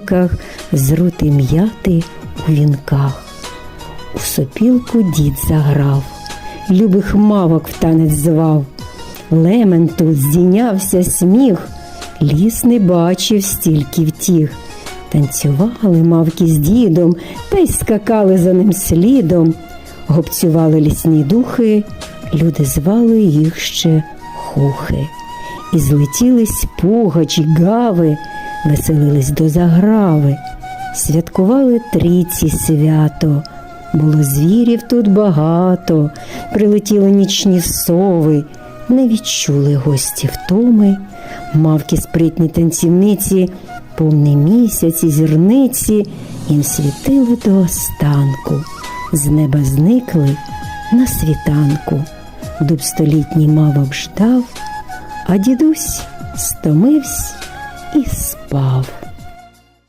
Ках з рути м'яти у вінках. У сопілку дід заграв, любих мавок в танець звав. Лемен тут здійнявся сміх, ліс не бачив стільки втіх. Танцювали мавки з дідом та й скакали за ним слідом. Гопцювали лісні духи, люди звали їх ще хухи. І злетілись пугач, гави, веселились до заграви, святкували трійці свято. Було звірів тут багато, прилетіли нічні сови, не відчули гості втоми, мавки спритні танцівниці, повний місяць і зірниці. Їм світили до останку, з неба зникли на світанку. Дуб столітній мавок ждав, а дідусь стомився і спав.